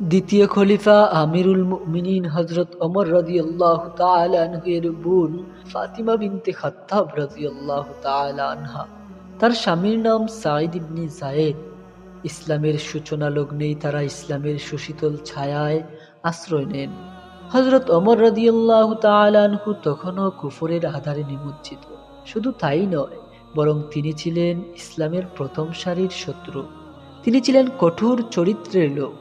দ্বিতীয় খলিফা আমিরুল মুমিনিন হজরত অমর রাদিয়াল্লাহ তাআলা আনহুয়ের বোন ফাতিমা বিনতে খাত্তাব রাদিয়াল্লাহ আল্লাহ আনহা। তার স্বামীর নাম সাঈদ ইবনে জায়েদ ইসলামের সূচনা লগ্নেই তারা ইসলামের সুশীতল ছায়ায় আশ্রয় নেন। হজরত অমর রাদিয়াল্লাহ তাআলা আনহু তখনও কুফরের আধারে নিমজ্জিত। শুধু তাই নয়, বরং তিনি ছিলেন ইসলামের প্রথম সারির শত্রু। তিনি ছিলেন কঠোর চরিত্রের লোক।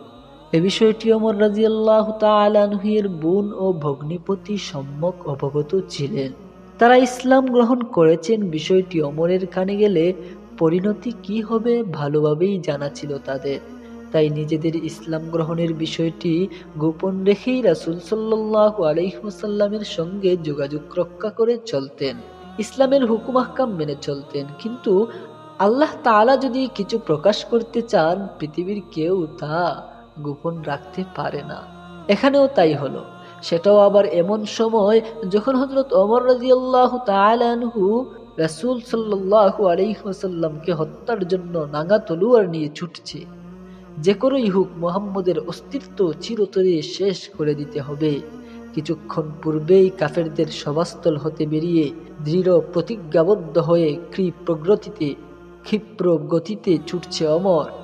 এ বিষয়টি অমর রাজিয়াল্লাহ তালানহুয়ের বোন ও ভগ্নিপতি সম্যক অবগত ছিলেন। তারা ইসলাম গ্রহণ করেছেন বিষয়টি অমরের কানে গেলে পরিণতি কি হবে ভালোভাবেই জানা ছিল তাদের। তাই নিজেদের ইসলাম গ্রহণের বিষয়টি গোপন রেখেই রাসুল সাল্লাহ আলাইসাল্লামের সঙ্গে যোগাযোগ রক্ষা করে চলতেন। ইসলামের হুকুম আহকাম মেনে চলতেন। কিন্তু আল্লাহ তাআলা যদি কিছু প্রকাশ করতে চান, পৃথিবীর কেউ তা গোপন রাখতে পারে না। এখানেও তাই হলো। সেটাও আবার এমন সময় যখন হজরত অমর রাজিয়াল্লাহ তালানহু রাসুল সাল্লাহ আলাইসাল্লামকে হত্যার জন্য নাঙ্গা তলুয়ার নিয়ে ছুটছে, যে করেই হোক মোহাম্মদের অস্তিত্ব চিরতরে শেষ করে দিতে হবে। কিছুক্ষণ পূর্বেই কাফেরদের সভাস্থল হতে বেরিয়ে দৃঢ় প্রতিজ্ঞাবদ্ধ হয়ে কৃপ প্রগতিতে ক্ষিপ্র গতিতে ছুটছে অমর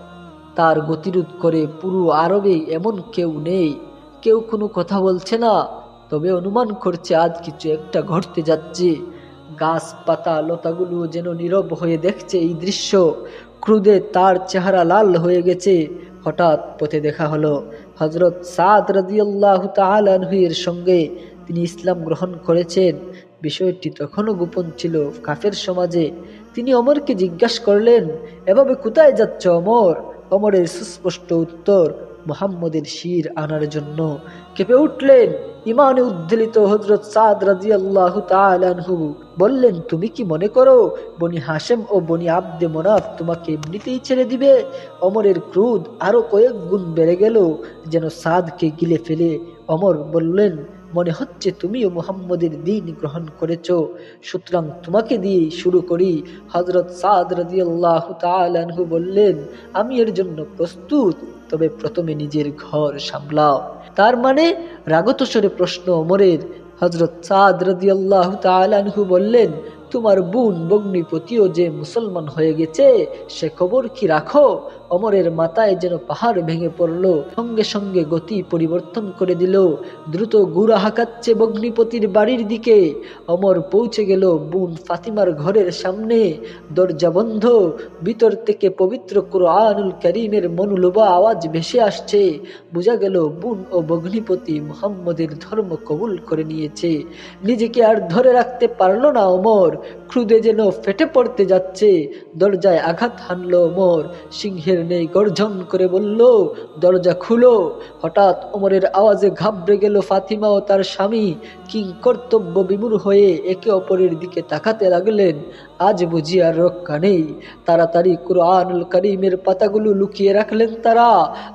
তার গতিরোধ করে পুরো আরবে এমন কেউ নেই, কেউ কোনো কথা বলছে না। তবে অনুমান করছে আজ কিছু একটা ঘটতে যাচ্ছে। গাছ পাতা লতাগুলো যেন নীরব হয়ে দেখছে এই দৃশ্য। ক্রুদে তার চেহারা লাল হয়ে গেছে। হঠাৎ পথে দেখা হলো হজরত সাদ রাজিয়াল্লাহ তালানহুয়ের সঙ্গে তিনি ইসলাম গ্রহণ করেছেন। বিষয়টি তখনও গোপন ছিল কাফের সমাজে। তিনি অমরকে জিজ্ঞাসা করলেন, এভাবে কোথায় যাচ্ছ অমর? অমরের সুস্পষ্ট উত্তর মোহাম্মদের শির আনার জন্য কেঁপে উঠলেন। ইমানে উদ্বেলিত হজরত সাদ রাজি আল্লাহ তালহু বললেন, তুমি কি মনে করো, বনি হাসেম ও বনি আব্দে মোনাফ তোমাকে এমনিতেই ছেড়ে দিবে? অমরের ক্রোধ আরও কয়েক গুণ বেড়ে গেল, যেন সাদকে গিলে ফেলে অমর বললেন মনে হচ্ছে তুমিও মুহাম্মদের দিন গ্রহণ করেছ। সুতরাং তোমাকে দিয়ে শুরু করি। হজরত সাদ রাজি আল্লাহ তালহু বললেন, আমি এর জন্য প্রস্তুত, তবে প্রথমে নিজের ঘর সামলাও। তার মানে রাগত স্বরে প্রশ্ন অমরের। হজরত সাদ রাজি আল্লাহ তালহু বললেন, তোমার বোন বগ্নিপতিও যে মুসলমান হয়ে গেছে, সে খবর কি রাখো? অমরের মাথায় যেন পাহাড় ভেঙে পড়ল, সঙ্গে সঙ্গে গতি পরিবর্তন করে দিল। দ্রুত গুড়া হাঁকাচ্ছে বগ্নিপতির বাড়ির দিকে। অমর পৌঁছে গেল বোন ফাতিমার ঘরের সামনে। দরজা বন্ধ, ভিতর থেকে পবিত্র কোরআনুল করিমের মনুলোবা আওয়াজ ভেসে আসছে। বোঝা গেল বোন ও বগ্নিপতি মুহাম্মদের ধর্ম কবুল করে নিয়েছে। নিজেকে আর ধরে রাখতে পারল না অমর, ক্রুদে যেন ফেটে পড়তে যাচ্ছে। দরজায় আঘাত হানল অমর, সিংহের নেই, গর্জন করে বলল, দরজা খুলো। হঠাৎ অমরের আওয়াজে ঘাবড়ে গেল ফাতিমা ও তার স্বামী। কিং কর্তব্য বিমূর হয়ে একে অপরের দিকে তাকাতে লাগলেন। আজ বুঝি আর রক্ষা নেই। তাড়াতাড়ি কুরআনুল করিমের পাতাগুলো লুকিয়ে রাখলেন তারা।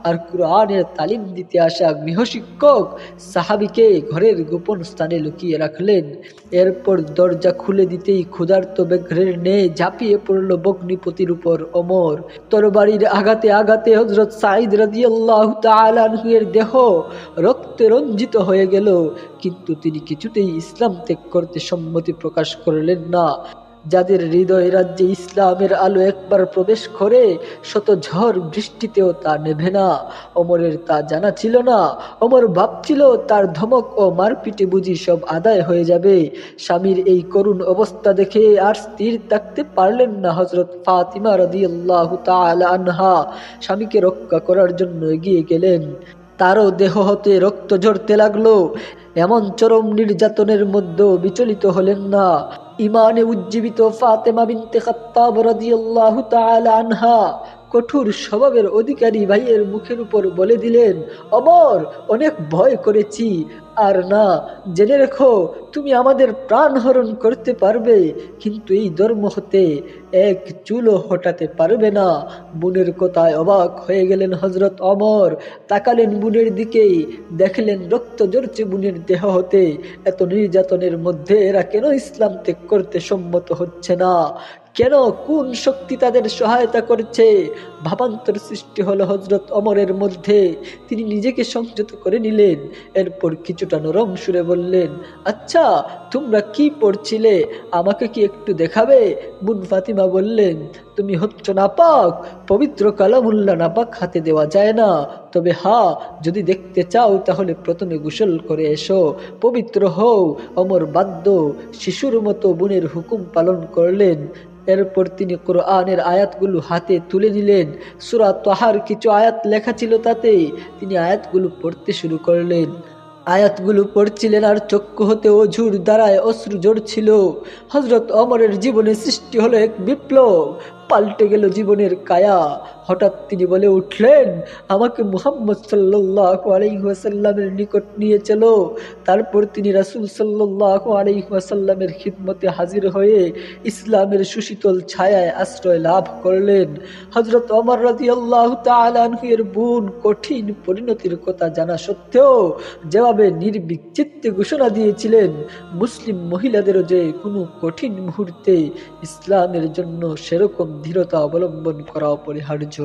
আর কুরআনের তালিম দিতে আসা গৃহশিক্ষক সাহাবিকে ঘরের গোপন স্থানে লুকিয়ে রাখলেন। এরপর দরজা খুলে দিতেই ক্ষুধার্ত ব্যাঘ্রের নে ঝাঁপিয়ে পড়ল বগ্নিপতির উপর অমর তরবারির আঘাতে আঘাতে হজরত সাইদ রাজিয়াল্লাহ তালানহুয়ের দেহ রক্তে রঞ্জিত হয়ে গেল, কিন্তু তিনি কিছুতেই ইসলাম ত্যাগ করতে সম্মতি প্রকাশ করলেন না। যাদের হৃদয় রাজ্যে ইসলামের আলো একবার প্রবেশ করে, শত ঝড় বৃষ্টিতেও তা নেভে না। অমরের তা জানা ছিল না। অমর ভাবছিল তার ধমক ও মারপিটে বুঝি সব আদায় হয়ে যাবে। স্বামীর এই করুণ অবস্থা দেখে আর স্থির থাকতে পারলেন না হজরত ফাতিমা রদিয়াল্লাহ আনহা। স্বামীকে রক্ষা করার জন্য এগিয়ে গেলেন। তারও দেহ হতে রক্ত ঝরতে লাগল। এমন চরম নির্যাতনের মধ্যেও বিচলিত হলেন না। ইমানে উজ্জীবিত ফাতেমা বিনতে খাত্তাব রাদিয়াল্লাহু তাআলা আনহা কঠোর স্বভাবের অধিকারী ভাইয়ের মুখের উপর বলে দিলেন, অমর, অনেক ভয় করেছি। আর না, জেনে রেখো, তুমি আমাদের প্রাণ হরণ করতে পারবে, কিন্তু এই ধর্ম হতে এক চুলও হটাতে পারবে না। বোনের কথায় অবাক হয়ে গেলেন হজরত অমর। তাকালেন বোনের দিকেই, দেখলেন রক্ত জড়ছে বোনের দেহ হতে। এত নির্যাতনের মধ্যে এরা কেন ইসলাম ত্যাগ করতে সম্মত হচ্ছে না? কেন কোন শক্তি তাদের সহায়তা করছে? ভাবান্তর সৃষ্টি হলো হজরত অমরের মধ্যে। তিনি নিজেকে সংযত করে নিলেন। এরপর কিছুটা নরম সুরে বললেন আচ্ছা তোমরা কি পড়ছিলে? আমাকে কি একটু দেখাবে? বুন ফাতিমা বললেন, তুমি হচ্ছ নাপাক। পবিত্র কালামুল্লা নাপাক হাতে দেওয়া যায় না। তবে হা, যদি দেখতে চাও তাহলে প্রথমে গোসল করে এসো। পবিত্র হও, অমর বাদ্য, শিশুর মতো বোনের হুকুম পালন করলেন। এরপর তিনি কোরআনের আয়াতগুলো হাতে তুলে নিলেন। সুরা তাহার কিছু আয়াত লেখা ছিল তাতে তিনি আয়াতগুলো পড়তে শুরু করলেন। আয়াতগুলো পড়ছিলেন আর চক্ষু হতে অঝুর দ্বারায় অশ্রু ছিল হজরত অমরের জীবনে সৃষ্টি হলো এক বিপ্লব। পাল্টে গেল জীবনের কায়া। হঠাৎ তিনি বলে উঠলেন, আমাকে মুহাম্মদ সাল্লাহ আলাইহাসাল্লামের নিকট নিয়ে চলো। তারপর তিনি রাসুল সাল্লাহ আলাইহাসাল্লামের খিদমতে হাজির হয়ে ইসলামের সুশীতল ছায়ায় আশ্রয় লাভ করলেন। হজরত অমর রাজি আল্লাহ তালের বোন কঠিন পরিণতির কথা জানা সত্ত্বেও যেভাবে নির্বিক চিত্তে ঘোষণা দিয়েছিলেন, মুসলিম মহিলাদেরও যে কোনো কঠিন মুহূর্তে ইসলামের জন্য সেরকম ধীরতা অবলম্বন করা অপরিহার্য